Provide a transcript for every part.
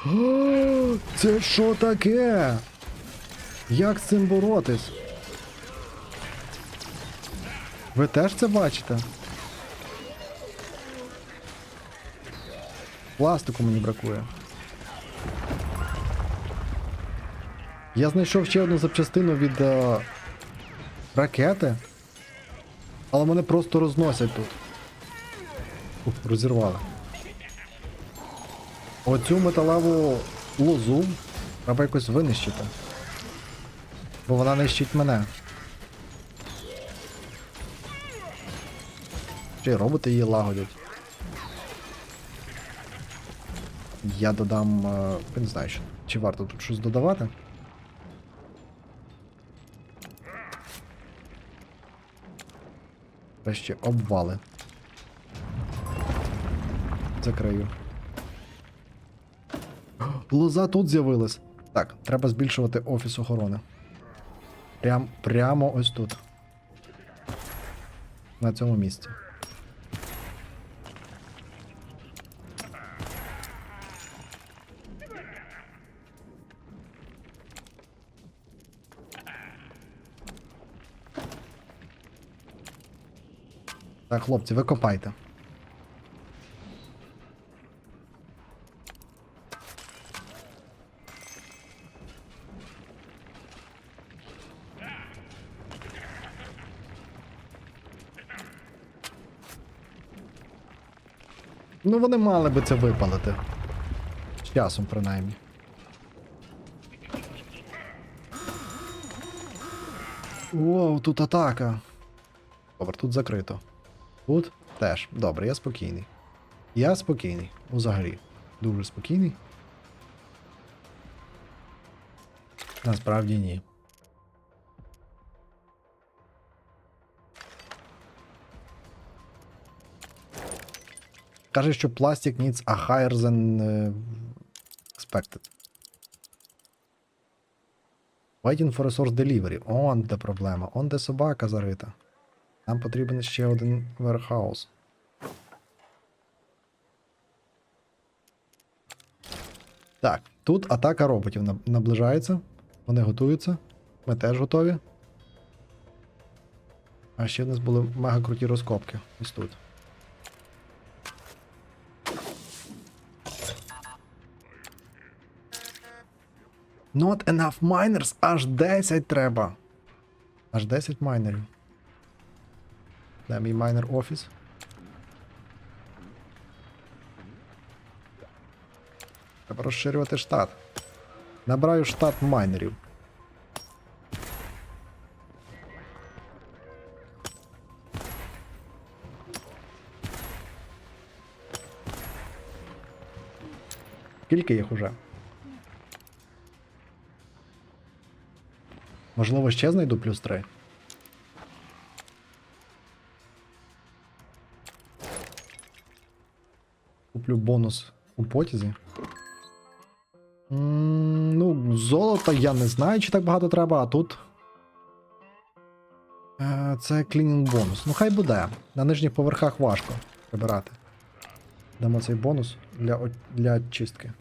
Це що таке? Як з цим боротись? Ви теж це бачите? Пластику мені бракує. Я знайшов ще одну запчастину від е, ракети. Але мене просто розносять тут. Ух, розірвали. Оцю металеву лозу треба якось винищити. Бо вона нищить мене. Чи роботи її лагодять. Я додам. е, не знаю, що, чи варто тут щось додавати. Та ще обвали. Закрию. Лоза тут з'явилась. Так, треба збільшувати офіс охорони. Прям, прямо ось тут. На цьому місці. Так, хлопці, ви копайте. Ну, вони мали би це випалити. З часом, принаймні. Воу, тут атака. Добре, тут закрито. Тут теж. Добре, я спокійний. Я спокійний. Взагалі. Дуже спокійний. Насправді ні. Каже, що plastic needs a higher than е, expected. Waiting for resource delivery. Он де проблема. Он де собака зарита. Нам потрібен ще один warehouse. Так, тут атака роботів наближається. Вони готуються. Ми теж готові. А ще в нас були мега круті розкопки. Ось тут. Not enough miners, аж 10 треба. Аж 10 майнерів. Де майнер офіс? Треба розширювати штат. Набираю штат майнерів. Скільки їх уже? Можливо, ще знайду плюс 3. Куплю бонус у потязі. Ну, золота я не знаю, чи так багато треба, а тут. Е, Це клінінг бонус. Ну, хай буде. На нижніх поверхах важко прибирати. Дамо цей бонус для, для чистки.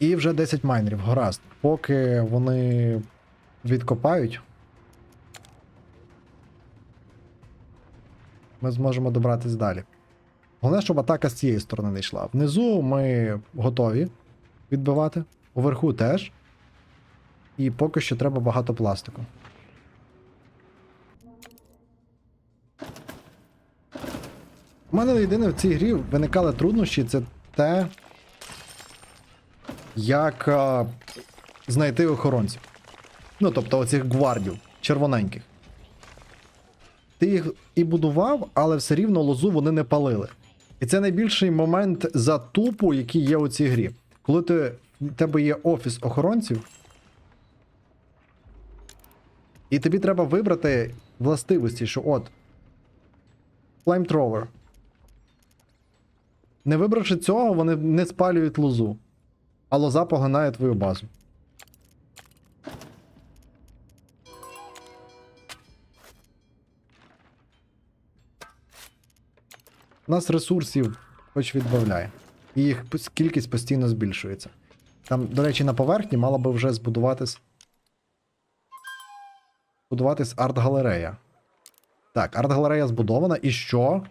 І вже 10 майнерів, гаразд. Поки вони відкопають, ми зможемо добратись далі. Головне, щоб атака з цієї сторони не йшла. Внизу ми готові відбивати, уверху теж. І поки що треба багато пластику. У мене єдине в цій грі виникали труднощі, це те, як а, знайти охоронців. Ну, тобто оцих гвардів, червоненьких. Ти їх і будував, але все рівно лозу вони не палили. І це найбільший момент затупу, який є у цій грі. Коли ти, в тебе є офіс охоронців, і тобі треба вибрати властивості, що от. Flamethrower. Не вибравши цього, вони не спалюють лозу. А лоза поглинає твою базу. У нас ресурсів хоч відбавляє. і їх кількість постійно збільшується. Там, до речі, на поверхні мала би вже збудуватись. Збудуватись арт-галерея. Так, арт-галерея збудована. І що?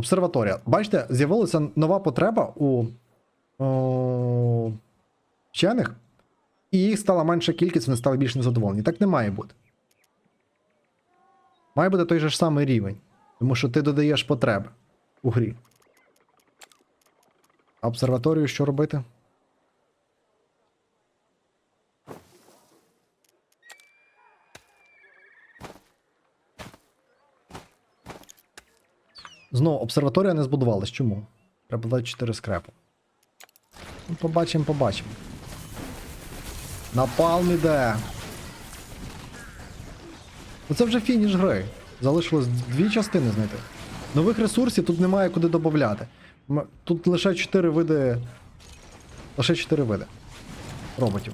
Обсерваторія. Бачите, з'явилася нова потреба у о, вчених, і їх стала менша кількість, вони стали більш незадоволені. Так не має бути. Має бути той же ж самий рівень. Тому що ти додаєш потреби у грі. А обсерваторію що робити? Знову, обсерваторія не збудувалась. Чому? Треба 24 скрепу. Ну, побачимо, побачимо. Напалм іде. Ну це вже фініш гри. Залишилось дві частини знайти. Нових ресурсів тут немає куди додати. Тут лише 4 види. Лише 4 види роботів.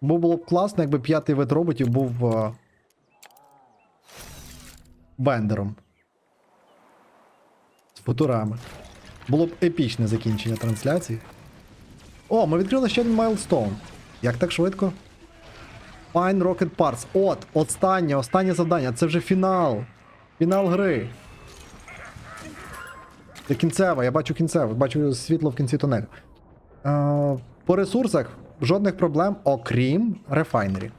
Бо було б класно, якби п'ятий вид роботів був е, бендером. Футурами. Було б епічне закінчення трансляції. О, ми відкрили ще один майлстоун. Як так швидко? Fine Rocket Parts. От, останнє, останнє завдання. Це вже фінал. Фінал гри. Це кінцева, я бачу кінцеве, бачу світло в кінці тунелю. Е, по ресурсах жодних проблем, окрім рефайнері.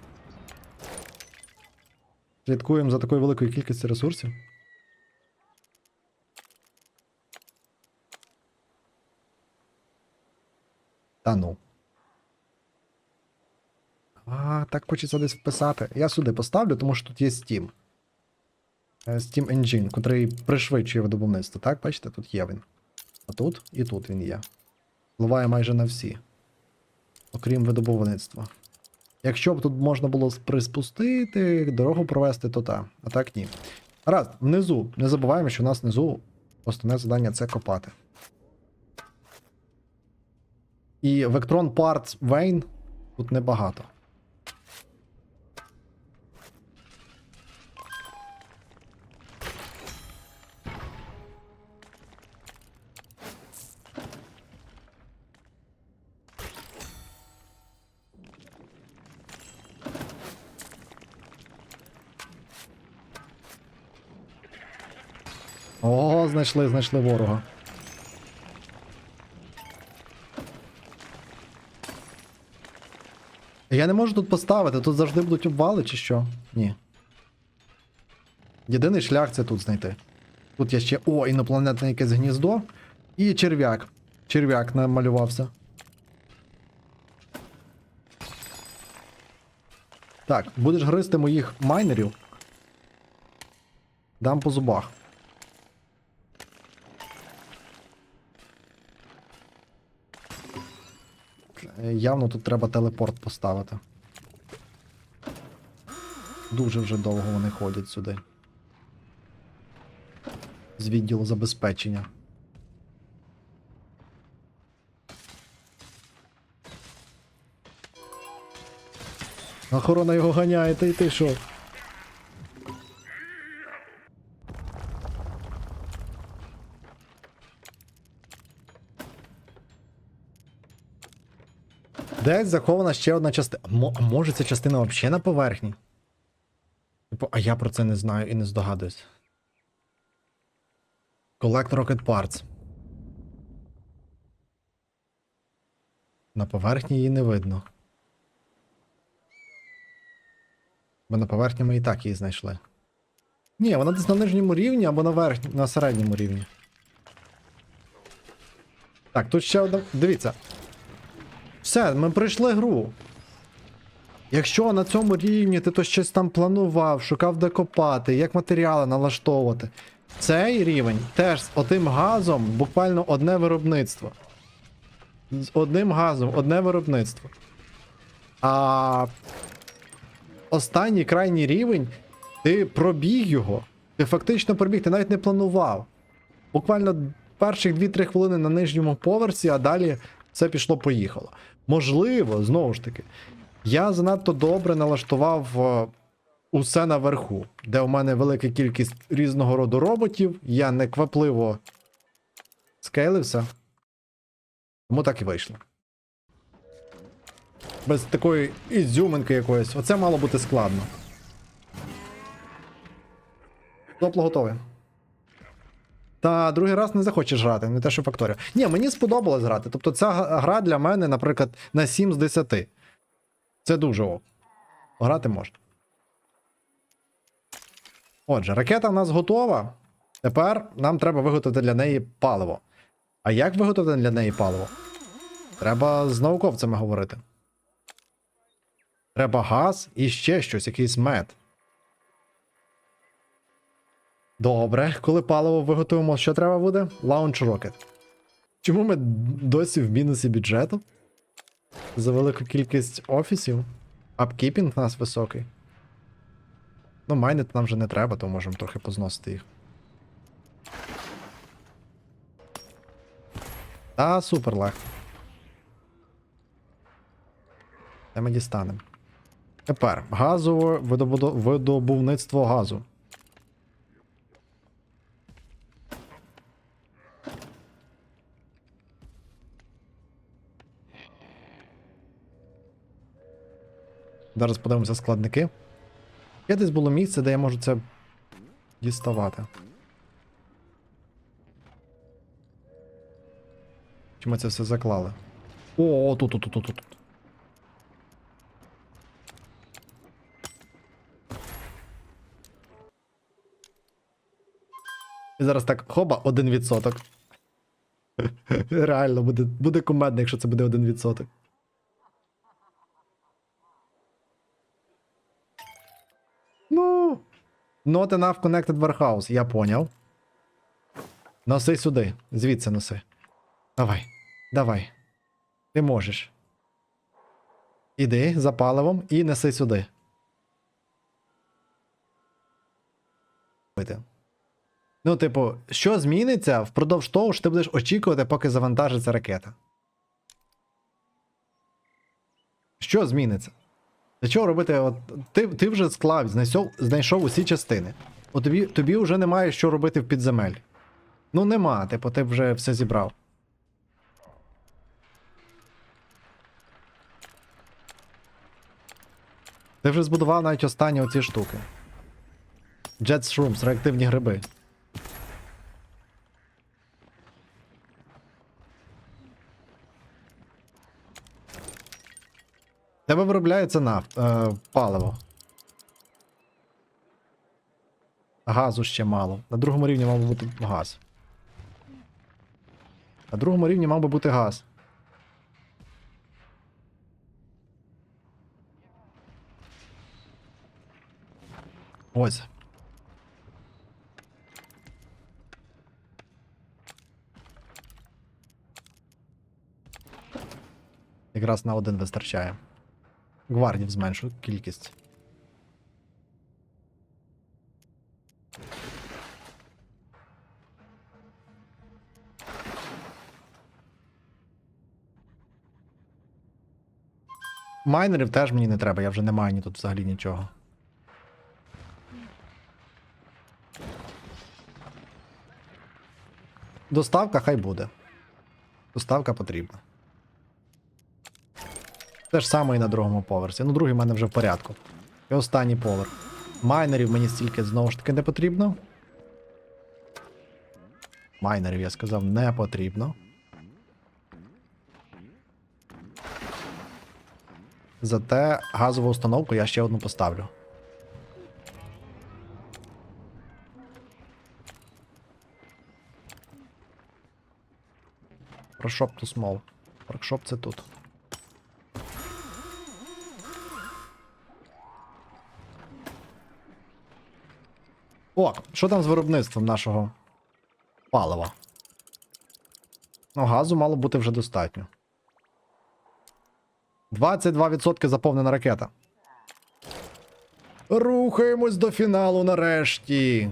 Слідкуємо за такою великою кількістю ресурсів. Та ну. А, так хочеться десь вписати. Я сюди поставлю, тому що тут є Steam. Е, Steam Engine, котрий пришвидшує видобувництво. Так, бачите, тут є він. А тут і тут він є. Впливає майже на всі. Окрім видобувництва. Якщо б тут можна було приспустити, дорогу провести, то так. А так ні. Раз, внизу. Не забуваємо, що у нас внизу основне завдання це копати. І Vectron Parts Vein тут небагато. О, знайшли, знайшли ворога. Я не можу тут поставити, тут завжди будуть обвали чи що? Ні. Єдиний шлях це тут знайти. Тут є ще. О, інопланетне якесь гніздо. І черв'як. Черв'як намалювався. Так, будеш гризти моїх майнерів. Дам по зубах. Явно тут треба телепорт поставити. Дуже вже довго вони ходять сюди. З відділу забезпечення. Охорона його ганяє, та й ти що? Десь захована ще одна частина. Може ця частина взагалі на поверхні? Типу, а я про це не знаю і не здогадуюсь. Collect Rocket Parts. На поверхні її не видно. Бо на поверхні ми і так її знайшли. Ні, вона десь на нижньому рівні або на верхньому, на середньому рівні. Так, тут ще одна. Дивіться. Все, ми пройшли гру. Якщо на цьому рівні ти то щось там планував, шукав де копати, як матеріали налаштовувати. Цей рівень теж з отим газом буквально одне виробництво. З одним газом, одне виробництво. А останній крайній рівень, ти пробіг його. Ти фактично пробіг, ти навіть не планував. Буквально перших 2-3 хвилини на нижньому поверсі, а далі все пішло-поїхало. Можливо, знову ж таки, я занадто добре налаштував е, усе наверху, де у мене велика кількість різного роду роботів, я неквапливо скейлився. Тому так і вийшло. Без такої ізюминки якоїсь. Оце мало бути складно. Допло готове. Та другий раз не захочеш грати, не те, що факторію. Ні, мені сподобалось грати. Тобто ця гра для мене, наприклад, на 7 з 10. Це дуже ок. Грати можна. Отже, ракета в нас готова. Тепер нам треба виготовити для неї паливо. А як виготовити для неї паливо? Треба з науковцями говорити. Треба газ і ще щось, якийсь мед. Добре, коли паливо виготовимо, що треба буде? Launch Rocket. Чому ми досі в мінусі бюджету? За велику кількість офісів. Апкіпінг у нас високий. Ну, майнити нам вже не треба, то можемо трохи позносити їх. Та, супер легко. Де ми дістанемо? Тепер газове видобуду- видобувництво газу. Зараз подивимося складники. Є десь було місце, де я можу це діставати. Чи ми це все заклали? О, тут, тут, тут, тут. І зараз так, хоба, 1%. Реально, буде, буде кумедно, якщо це буде 1%. Not enough connected warehouse, я поняв. Носи сюди. Звідси носи. Давай. Давай. Ти можеш. Іди за паливом і неси сюди. Ну, типу, що зміниться впродовж того, що ти будеш очікувати, поки завантажиться ракета? Що зміниться? Для чого робити? От, ти, ти вже склав, знайшов, знайшов усі частини. От тобі, тобі вже немає що робити в підземель. Ну нема, типу, ти вже все зібрав. Ти вже збудував навіть останні оці штуки. Jet Shrooms, реактивні гриби. Тебе виробляється нафт, е, паливо. Газу ще мало. На другому рівні мав би бути газ. На другому рівні мав би бути газ. Ось. Якраз на один вистачає. Гвардів зменшу кількість. Майнерів теж мені не треба, я вже не маю ні тут взагалі нічого. Доставка хай буде. Доставка потрібна. Те ж саме і на другому поверсі. Ну, другий в мене вже в порядку. І останній поверх. Майнерів мені стільки знову ж таки не потрібно. Майнерів, я сказав, не потрібно. Зате газову установку я ще одну поставлю. Прошоп ту смол. Прокшоп це тут. О, що там з виробництвом нашого палива? Ну, газу мало бути вже достатньо. 22% заповнена ракета. Рухаємось до фіналу нарешті.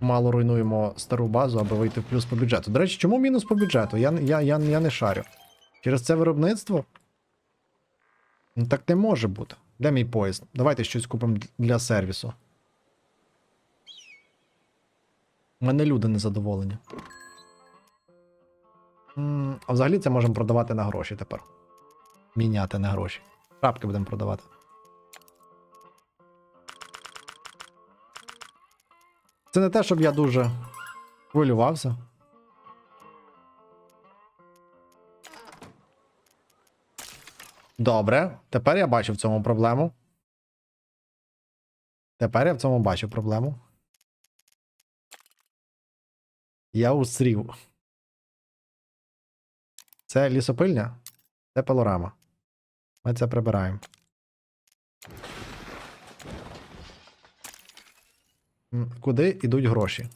Мало руйнуємо стару базу, аби вийти в плюс по бюджету. До речі, чому мінус по бюджету? Я, я, я, я не шарю. Через це виробництво? Ну так не може бути. Де мій поїзд? Давайте щось купимо для сервісу. У мене люди незадоволені. А взагалі це можемо продавати на гроші тепер. Міняти на гроші. Шапки будемо продавати. Це не те, щоб я дуже хвилювався. Добре, тепер я бачу в цьому проблему. Тепер я в цьому бачу проблему. Я усрів. Це лісопильня, це пилорама. Ми це прибираємо. Куди йдуть гроші?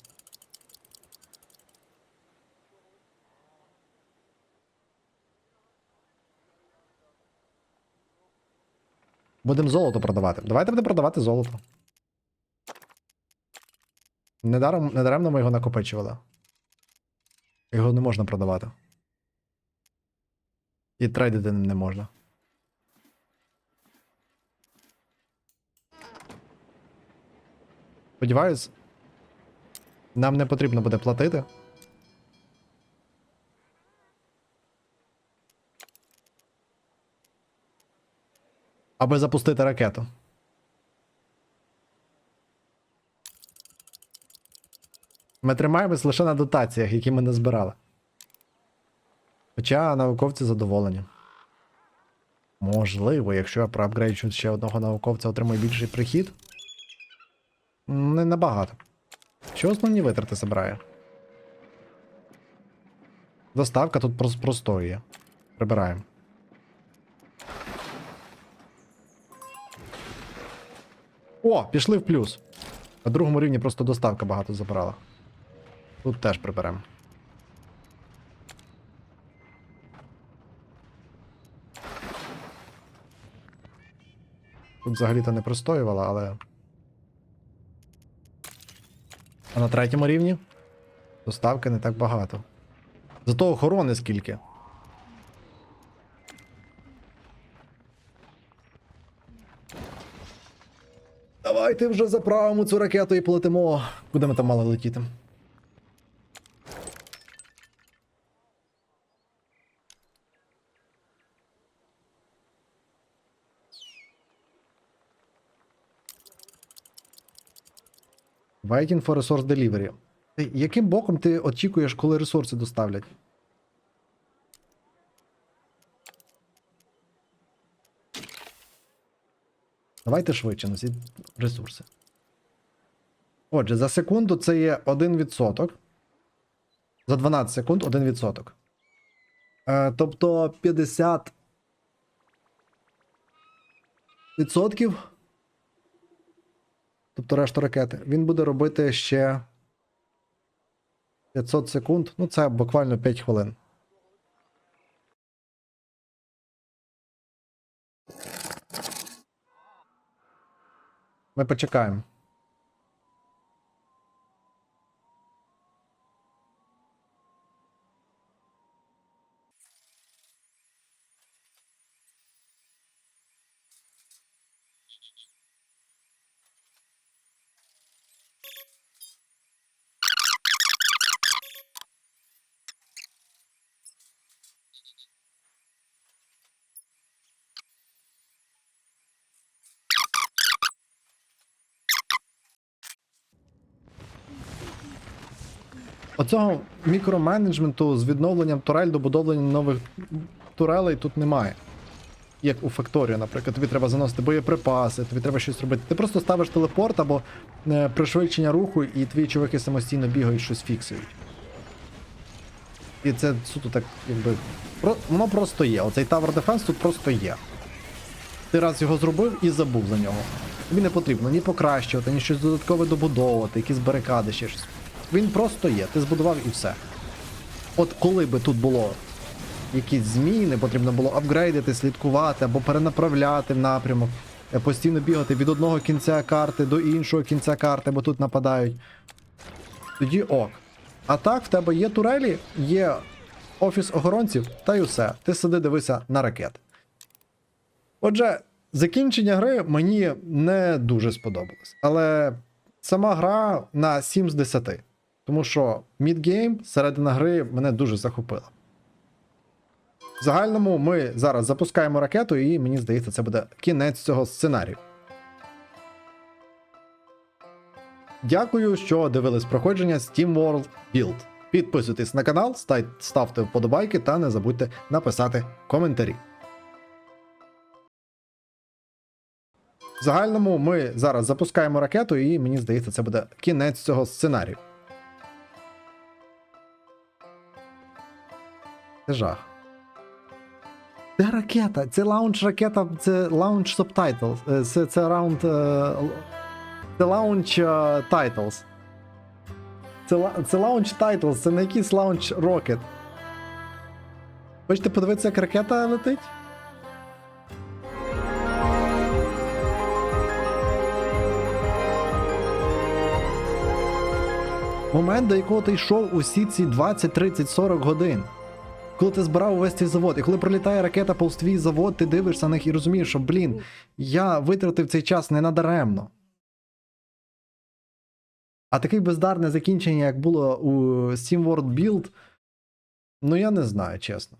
Будемо золото продавати. Давайте будемо продавати золото. Недаром, недаремно ми його накопичували. Його не можна продавати. І трейдити не можна. Сподіваюсь, нам не потрібно буде платити. Аби запустити ракету. Ми тримаємось лише на дотаціях, які ми не збирали. Хоча науковці задоволені. Можливо, якщо я проапгрейджу ще одного науковця, отримаю більший прихід. Не набагато. Що основні витрати забирає? Доставка тут прос- простою. Прибираємо. О, пішли в плюс. На другому рівні просто доставка багато забирала. Тут теж приберемо. Тут взагалі-то не простоювала, але. А на третьому рівні доставки не так багато. Зато охорони скільки. Давайте вже заправимо цю ракету і полетимо. Куди ми там мали летіти? Waiting for resource delivery. Яким боком ти очікуєш, коли ресурси доставлять? Давайте швидше носіть ресурси. Отже, за секунду це є 1%. За 12 секунд 1%. Е, тобто 50 відсотків. Тобто решту ракети. Він буде робити ще 500 секунд. Ну, це буквально 5 хвилин. Ми почекаємо. Оцього мікроменеджменту з відновленням турель, добудовленням нових турелей тут немає. Як у Factorio, наприклад, тобі треба заносити боєприпаси, тобі треба щось робити. Ти просто ставиш телепорт або е, пришвидшення руху, і твої чуваки самостійно бігають, щось фіксують. І це суто так, якби. Воно просто є. Оцей Tower Defense тут просто є. Ти раз його зробив і забув за нього. Тобі не потрібно ні покращувати, ні щось додаткове добудовувати, якісь барикади, ще щось. Він просто є, ти збудував і все. От коли би тут було якісь зміни, потрібно було апгрейдити, слідкувати або перенаправляти в напрямок, е, постійно бігати від одного кінця карти до іншого кінця карти, бо тут нападають. Тоді ок. А так, в тебе є турелі, є офіс охоронців, та й усе. Ти сиди дивися на ракет. Отже, закінчення гри мені не дуже сподобалось. Але сама гра на 7 з 10. Тому що мідгейм, середина гри мене дуже захопила. В загальному ми зараз запускаємо ракету, і мені здається, це буде кінець цього сценарію. Дякую, що дивились проходження Steam World Build. Підписуйтесь на канал, ставте вподобайки та не забудьте написати коментарі. В загальному ми зараз запускаємо ракету, і мені здається, це буде кінець цього сценарію. Це жах. Це ракета, це лаунч ракета, це лаунч субтайтл. е, Це, це раунд. е, Це лаунч е, тайтлс. Це, лаунч тайтлс, це не якийсь лаунч рокет. Хочете подивитися, як ракета летить? Момент, до якого ти йшов усі ці 20, 30, 40 годин. Коли ти збирав увесь цей завод, і коли пролітає ракета повз твій завод, ти дивишся на них і розумієш, що, блін, я витратив цей час не надаремно. А таке бездарне закінчення, як було у Steam World Build, ну я не знаю, чесно.